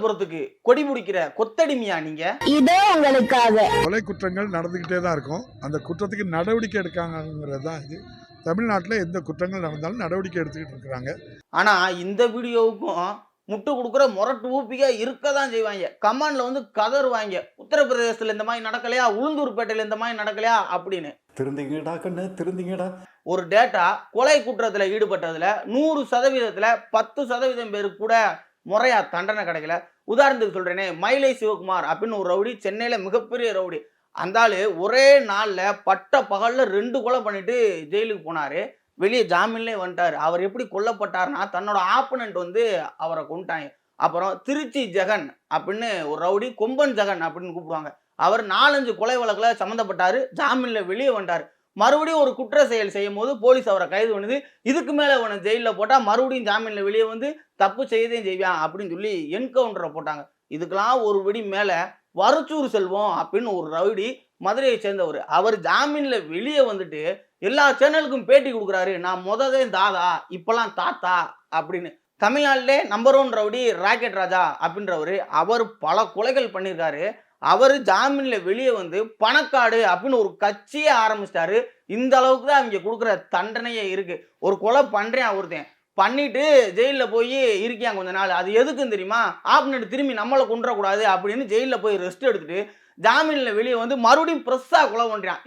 ராமநாதபுரத்துக்கு கொடி பிடிக்கிற கொத்தடிமையா நீங்க? இதோ உங்களுக்காக. கொலை குற்றங்கள் நடந்துக்கிட்டே தான் இருக்கும். அந்த குற்றத்துக்கு நடவடிக்கை எடுக்காங்கிறது தான் இது. தமிழ்நாட்டில் எந்த குற்றங்கள் நடந்தாலும் நடவடிக்கை எடுத்துக்கிட்டு இருக்கிறாங்க. ஆனா இந்த வீடியோவுக்கும் முட்டு கொடுக்குற முரட்டு ஊப்பிக இருக்க தான் செய்வாங்க. கமாண்ட்ல வந்து கதறுவாங்க. உத்தரப்பிரதேசத்துல இந்த மாதிரி நடக்கலையா? உளுந்தூர்பேட்டையில இந்த மாதிரி நடக்கலையா? அப்படின்னு. திருந்திங்கடா கண்ணு திருந்திங்கடா. ஒரு டேட்டா கொலை குற்றத்துல ஈடுபட்டதுல நூறு சதவீதத்துல பத்து சதவீதம் பேருக்கு கூட முறையாக தண்டனை கிடைக்கல. உதாரணத்துக்கு சொல்கிறேனே மயிலை சிவகுமார் அப்படின்னு ஒரு ரவுடி சென்னையில் மிகப்பெரிய ரவுடி. அந்த ஒரே நாளில் பட்ட பகலில் ரெண்டு கொலை பண்ணிட்டு ஜெயிலுக்கு போனாரு. வெளியே ஜாமீன்லேயே வந்துட்டாரு. அவர் எப்படி கொல்லப்பட்டார்னா தன்னோட ஆப்பனண்ட் வந்து அவரை கொண்டுட்டாங்க அப்புறம் திருச்சி ஜெகன் அப்படின்னு ஒரு ரவுடி கொம்பன் ஜெகன் அப்படின்னு கூப்பிடுவாங்க. அவர் நாலஞ்சு கொலை வழக்கில் சம்மந்தப்பட்டார் ஜாமீனில் வெளியே வந்துட்டார். மறுபடியும் ஒரு குற்ற செயல் செய்யும் போது போலீஸ் அவரை கைது பண்ணுது. இதுக்கு மேலே அவனை ஜெயிலில் போட்டால் மறுபடியும் ஜாமீனில் வெளியே வந்து தப்பு செய்யதையும் செய்வான் அப்படின்னு சொல்லி என்கவுண்டரை போட்டாங்க. இதுக்கெல்லாம் ஒரு படி மேலே வரச்சூர் செல்வம் அப்படின்னு ஒரு ரவுடி மதுரையை சேர்ந்தவர். அவர் ஜாமீனில் வெளியே வந்துட்டு எல்லா சேனலுக்கும் பேட்டி கொடுக்குறாரு. நான் முததே தாதா இப்போல்லாம் தாத்தா அப்படின்னு. தமிழ்நாட்டிலே number one rowdy rocket Raja அப்படின்றவர் அவர் பல கொலைகள் பண்ணியிருக்காரு. அவர் ஜாமீனில் வெளியே வந்து பணக்காடு அப்படின்னு ஒரு கட்சியே ஆரம்பிச்சிட்டாரு. இந்த அளவுக்கு தான் அவங்க கொடுக்குற தண்டனையே இருக்குது ஒரு கொலை பண்ணுறேன் ஒருத்தன் பண்ணிட்டு ஜெயிலில் போய் இருக்கியான் கொஞ்ச நாள். அது எதுக்குன்னு தெரியுமா? ஆப்னட் திரும்பி நம்மளை கொண்டுறக்கூடாது அப்படின்னு ஜெயிலில் போய் ரெஸ்ட் எடுத்துட்டு ஜாமீனில் வெளியே வந்து மறுபடியும் ப்ரெஸ்ஸாக கொலை பண்ணுறான்